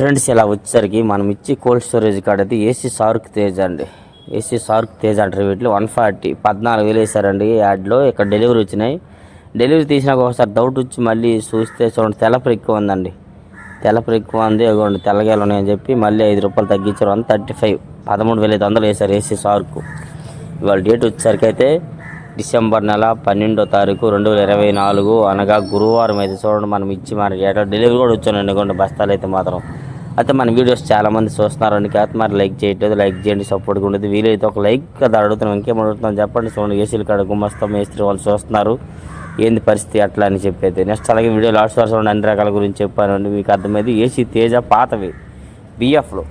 Friends ఇలా వచ్చేసరికి మనం ఇచ్చి కోల్డ్ స్టోరేజ్ కార్డ్ అయితే ఏసీ సార్క్ తేజ్ అండి. ఏసీ సార్క్ తేజ్ అంటారు వీటిలో వన్ ఫార్టీ పద్నాలుగు వేలు వేసారండి యాడ్లో ఇక్కడ డెలివరీ వచ్చినాయి. డెలివరీ తీసినాక ఒకసారి డౌట్ వచ్చి మళ్ళీ చూస్తే చూడండి తెలపరు ఎక్కువ ఉందండి. తెలపరు ఎక్కువ ఉంది ఇవ్వండి తెల్లగాయలు ఉన్నాయని చెప్పి మళ్ళీ ఐదు రూపాయలు తగ్గించారు. వన్ థర్టీ ఫైవ్ పదమూడు వేల ఐదు వందలు వేశారు ఏసీ సార్కు ఇవాళ డేట్ వచ్చేసరికి అయితే డిసెంబర్ నెల పన్నెండో తారీఖు రెండు వేల ఇరవై నాలుగు అనగా గురువారం అయితే చూడండి మనం ఇచ్చి మన డేటా డెలివరీ కూడా వచ్చానండి. కొన్ని బస్తాలు అయితే మాత్రం. అయితే మన వీడియోస్ చాలామంది చూస్తున్నారు. చూస్తున్నారండి కాదు మరి లైక్ చేయట్లేదు. లైక్ చేయండి సపోర్ట్గా ఉండేది. వీలైతే ఒక లైక్ కదా అడుగుతున్నాం. ఇంకేం అడుగుతున్నాం చెప్పండి. చూడండి ఏసీలు కాడ గుమ్మస్తం మేస్త్రి వాళ్ళు చూస్తున్నారు. ఏంది పరిస్థితి అట్లా అని చెప్పేది. నెక్స్ట్ అలాగే వీడియో లాస్ట్ వరుస అన్ని రకాల గురించి చెప్పానండి. మీకు అర్థమైంది. ఏసీ తేజ పాతవి. బిఎఫ్లో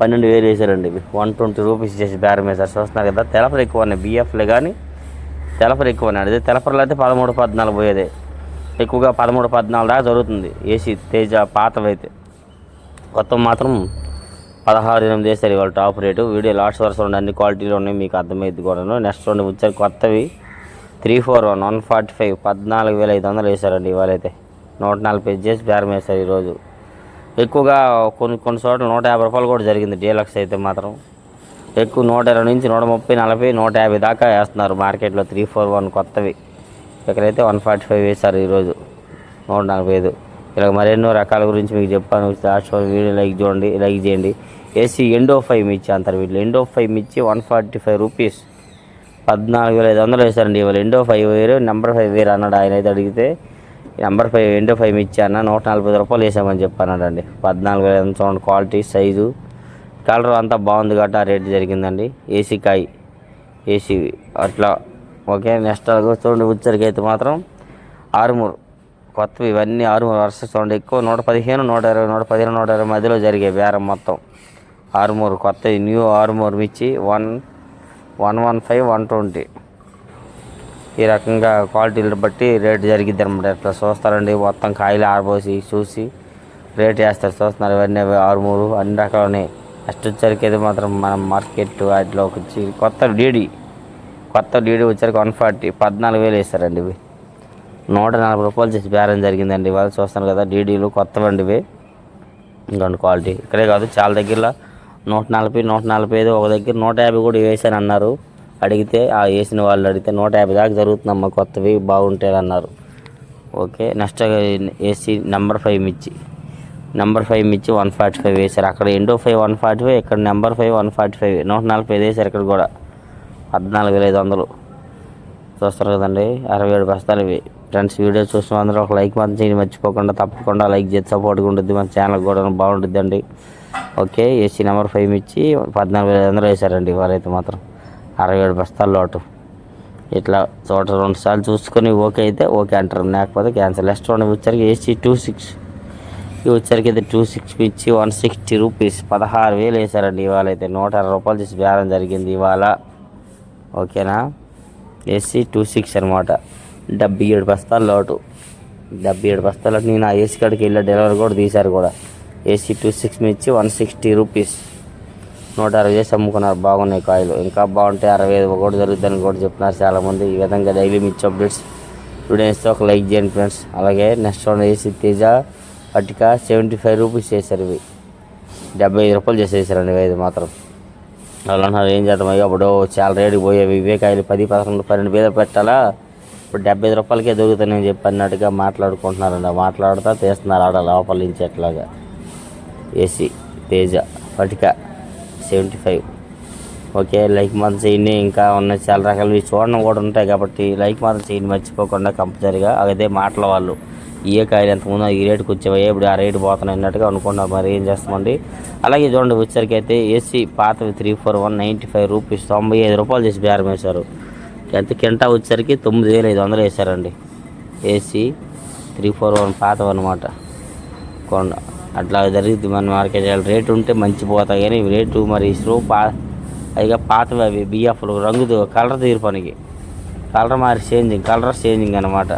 పన్నెండు వేలు వేసారండి. ఇవి వన్ ట్వంటీ రూపీస్ చేసి బేరం వేసారు చూస్తున్నారు కదా తెలపలు ఎక్కువ ఉన్నాయి బిఎఫ్లే కానీ తెలపలు ఎక్కువ ఉన్నాయి అదే తెలపలు అయితే పదమూడు పద్నాలుగు పోయేదే. ఎక్కువగా పదమూడు పద్నాలుగు దాకా జరుగుతుంది. ఏసీ తేజ పాతవైతే కొత్త మాత్రం పదహారు ఎనిమిది వేసారు ఇవాళ టాప్ రేటు. వీడియో లాస్ట్ వరుస ఉండే అన్ని క్వాలిటీలు ఉన్నాయి మీకు అర్థమైంది కూడాను. నెక్స్ట్ రెండు వచ్చారు కొత్తవి. Three four one one forty five పద్నాలుగు వేల ఐదు వందలు వేసారండి ఇవాళైతే. నూట నలభై చేసి బేరం వేశారు ఈరోజు. ఎక్కువగా కొన్ని కొన్ని చోట్ల నూట యాభై రూపాయలు కూడా జరిగింది డీలక్స్ అయితే మాత్రం. ఎక్కువ నూట ఇరవై నుంచి నూట ముప్పై నలభై నూట యాభై దాకా వేస్తున్నారు మార్కెట్లో త్రీ ఫోర్ వన్ కొత్తవి. ఇక్కడైతే వన్ ఫార్టీ ఫైవ్ వేశారు ఈరోజు. నూట నలభై ఐదు. ఇలా మరెన్నో రకాల గురించి మీకు చెప్పాను. లాస్ట్ వీడియో లైక్ చూడండి లైక్ చేయండి. ఏసీ ఎండో ఫైవ్ మిర్చి అంటారు వీళ్ళు. ఎండో ఫైవ్ మిర్చి వన్ ఫార్టీ ఫైవ్ రూపీస్. పద్నాలుగు వేల ఐదు వందలు వేశారండి ఇవాళ. ఎండో ఫైవ్ వేరు నెంబర్ ఫైవ్ వేరు అన్నాడు ఆయన. అయితే అడిగితే నెంబర్ ఫైవ్ ఎండో ఫైవ్ మిర్చి అన్న నూట నలభై ఐదు రూపాయలు వేసామని చెప్పానండి పద్నాలుగు వేల ఐదు చూడండి క్వాలిటీ సైజు. కలర్ అంతా బాగుంది కాబట్టి ఆ రేట్ జరిగిందండి. ఏసీ కాయ్ ఏసీ అట్లా ఓకే నెక్స్ట్ అలాగే చూడండి. ఉచ్చరికి అయితే మాత్రం ఆరుమూరు. కొత్తవి ఇవన్నీ ఆరుమూరు వరుస చూడండి. ఎక్కువ నూట పదిహేను నూట ఇరవై నూట పదిహేను నూట ఇరవై మధ్యలో జరిగే బేరం మొత్తం. ఆరుమూరు కొత్తవి న్యూ ఆరుమూరు మిర్చి one one one five one twenty. ఈ రకంగా క్వాలిటీలు బట్టి రేట్ జరిగిద్ది అనమాట ఇట్లా చూస్తారండి? మొత్తం కాయలు ఆరబోసి చూసి రేట్ వేస్తారు చూస్తున్నారు. ఇవన్నీ ఆరుమూరు అన్ని రకాలు ఉన్నాయి నెక్స్ట్ వచ్చరికి అయితే మాత్రం మనం మార్కెట్ వాటిలోకి వచ్చి కొత్త డీడీ కొత్త డీడీ వచ్చరికి వన్ ఫార్టీ పద్నాలుగు వేలు వేస్తారండి ఇవి. నూట నలభై రూపాయలు చేసి బేరం జరిగిందండి. ఇవాళ చూస్తాను కదా డీడీలు కొత్తవండి ఇవి ఇంకొండి క్వాలిటీ. ఇక్కడే కాదు చాలా దగ్గరలో నూట నలభై నూట నలభై ఐదు ఒక దగ్గర నూట యాభై కూడా వేసాను అన్నారు. అడిగితే ఆ వేసిన వాళ్ళు అడిగితే నూట యాభై దాకా జరుగుతుందమ్మా కొత్తవి బాగుంటాయి అన్నారు. Okay next AC number five మిర్చి. నెంబర్ ఫైవ్ మిర్చి వన్ ఫార్టీ ఫైవ్ వేశారు. అక్కడ ఎండో ఫైవ్ వన్ ఫార్టీ ఫైవ్ ఇక్కడ number five one forty five నూట నలభై ఐదు వేశారు ఇక్కడ కూడా. పద్నాలుగు వేల ఐదు వందలు. చూస్తారు కదండి అరవై ఏడు బస్తాలు ఇవి. ఫ్రెండ్స్ వీడియో చూసిన అందరూ ఒక లైక్ మాత్రం చేయడం మర్చిపోకుండా తప్పకుండా లైక్ చేసి సపోర్ట్గా ఉంటుంది మన ఛానల్ కూడా బాగుంటుంది అండి ఓకే ఏసీ నెంబర్ ఫైవ్ ఇచ్చి పద్నాలుగు వేల ఐదు వందలు వేశారండి వారైతే మాత్రం. అరవై ఏడు బస్తాల లోటు. ఇట్లా చోట రెండు సార్లు చూసుకొని ఓకే అయితే ఓకే అంటారు. లేకపోతే క్యాన్సిల్. నెక్స్ట్ రెండు వచ్చరికి ఏసీ టూ సిక్స్. ఈ వచ్చరికి అయితే టూ సిక్స్ ఇచ్చి వన్ సిక్స్టీ రూపీస్. పదహారు వేలు వేశారండి ఇవాళ అయితే. నూట అరవై రూపాయలు చేసి బేరం జరిగింది ఇవాళ. ఓకేనా? ఏసీ టూ సిక్స్ అనమాట డెబ్బై ఏడు బస్తాలు లోటు. డెబ్బై ఏడు బస్తాలు నేను ఆ ఏసీ కాడికి వెళ్ళి డెలివరీ కూడా తీశారు కూడా. ఏసీ టూ సిక్స్ ఇచ్చి వన్ సిక్స్టీ రూపీస్. నూట అరవై చేసి అమ్ముకున్నారు. బాగున్నాయి కాయలు. ఇంకా బాగుంటాయి అరవై ఐదు ఒకటి జరుగుతుందని కూడా చెప్తున్నారు చాలామంది. ఈ విధంగా డైలీ మిర్చి అప్డేట్స్. స్టూడెంట్స్తో ఒక లైక్ చేయండి ఫ్రెండ్స్. అలాగే నెక్స్ట్ వన్ ఏసీ తేజ పట్టిక సెవెంటీ ఫైవ్ రూపీస్ చేశారు ఇవి. డెబ్బై ఐదు రూపాయలు చేసేసారండి ఇవి ఐదు మాత్రం. వాళ్ళు ఏం చేద్దాం అయ్యో అప్పుడు చాలా రేటుకి పోయేవి ఇవే కాయలు పది పదకొండు పన్నెండు వేలు పెట్టాలా? ఇప్పుడు డెబ్బై ఐదు రూపాయలకే దొరుకుతాయని చెప్పి అన్నట్టుగా మాట్లాడుకుంటున్నారండి మాట్లాడుతూ తీస్తున్నారు ఆడ లోపల నుంచి ఎట్లాగా ఏసీ తేజ పటిక సెవెంటీ ఫైవ్ ఓకే లైక్ మాత్రం చేయండి. ఇంకా ఉన్నాయి చాలా రకాలు చూడడం కూడా ఉంటాయి కాబట్టి లైక్ మాత్రం చేయండి. మర్చిపోకుండా కంపల్సరీగా అదే మాటల వాళ్ళు. ఏ కాయలు ఎంత ఈ రేటుకి వచ్చేవయ్యే ఇప్పుడు ఆ రేటు పోతున్నాయి అన్నట్టుగా అనుకున్నారు మరి ఏం చేస్తామండి? అలాగే చూడండి వచ్చరికి అయితే ఏసీ పాతవి three four one ninety five rupees తొంభై ఐదు రూపాయలు చేసి బేరం వేశారు. ఎంత కింటా వచ్చేసరికి తొమ్మిది వేల ఐదు వందలు వేసారండి ఏసీ త్రీ ఫోర్ వన్ పాతవి అనమాట కొండ అట్లా జరిగింది మన మార్కెట్. రేటు ఉంటే మంచి పోతాయి కానీ ఇవి రేటు మరి స్లో పా పైగా పాతవి అవి బిఎఫ్లు రంగు కలర్ తీర్పనికి. కలర్ మారి చేంజింగ్ కలర్ చేంజింగ్ అనమాట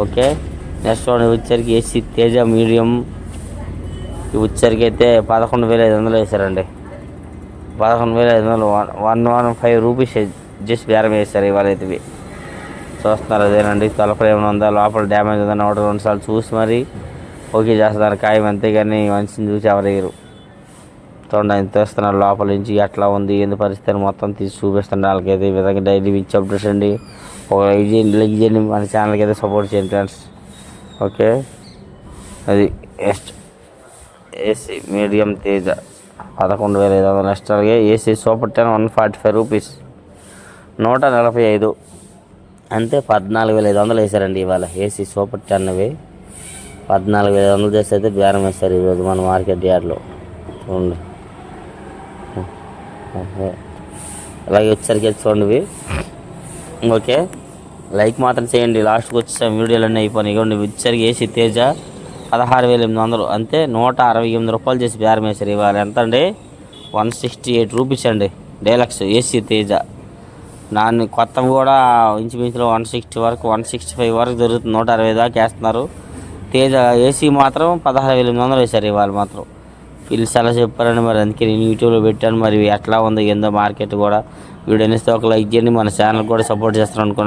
ఓకే? నెక్స్ట్ వన్ వచ్చరికి ఏసీ తేజ మీడియం. వచ్చరికి అయితే పదకొండు వేల ఐదు వందలు వేసారండి పదకొండు వేల ఐదు వందలు one one one five rupees just బేరం వేస్తారు ఇవాళ అయితే. ఇవి. చూస్తున్నారు అదేనండి తలపర ఏమైనా ఉందా? లోపల డ్యామేజ్ ఉందని ఒకటి రెండు సార్లు చూసి మరి ఓకే చేస్తున్నారు. ఖాయం అంతేగాని మనిషిని చూసి ఎవరు వేయరు చూడండి ఆయన తీస్తున్నారు లోపల నుంచి ఎట్లా ఉంది ఏంది పరిస్థితి అని మొత్తం తీసి చూపిస్తాను వాళ్ళకైతే ఈ విధంగా డైలీ ఇచ్చి అప్డేట్స్ అండి. ఒక లైక్ చేయండి లైక్ చేయండి మన ఛానల్కి అయితే సపోర్ట్ చేయండి ఫ్రెండ్స్. ఓకే? అది నెక్స్ట్ ఏసీ మీడియం తేజ. పదకొండు వేల ఐదు వందల నెక్స్ట్ అలాగే AC super ten one forty five rupees. నూట నలభై ఐదు. అంతే పద్నాలుగు వేల ఐదు వందలు వేసారండి ఇవాళ. ఏసీ సూపర్ టెన్వి పద్నాలుగు వేల ఐదు వందలు చేస్తే అయితే బేరం వేస్తారు ఈరోజు మన మార్కెట్ యార్డ్లో. చూడండి. అలాగే వచ్చేసరికి చూడండి ఇవి. ఓకే. లైక్ మాత్రం చేయండి. లాస్ట్కి వచ్చేసాం. వీడియోలన్నీ అయిపోయినాయి. ఇవ్వండి వచ్చేసరికి ఏసీ తేజ పదహారు వేల ఎనిమిది వందలు. అంతే నూట అరవై ఎనిమిది రూపాయలు చేసి బేరం వేశారు ఇవాళ. ఎంత అండి వన్ సిక్స్టీ ఎయిట్ రూపీస్ అండి. Deluxe AC Teja. దాన్ని కొత్తవి కూడా ఇంచుమించులో వన్ సిక్స్టీ వరకు వన్ సిక్స్టీ ఫైవ్ వరకు దొరుకుతుంది నూట అరవై దాకా వేస్తున్నారు. తేజ ఏసీ మాత్రం పదహారు వేల ఎనిమిది వందలు వేశారు ఇవాళ మాత్రం. వీళ్ళు చాలా చెప్పారని మరి అందుకే నేను యూట్యూబ్లో పెట్టాను. మరి ఎట్లా ఉందో ఏందో మార్కెట్ కూడా వీడియో ఇస్తే ఒక లైక్ చేయండి. మన ఛానల్ కూడా సపోర్ట్ చేస్తాను అనుకున్నాను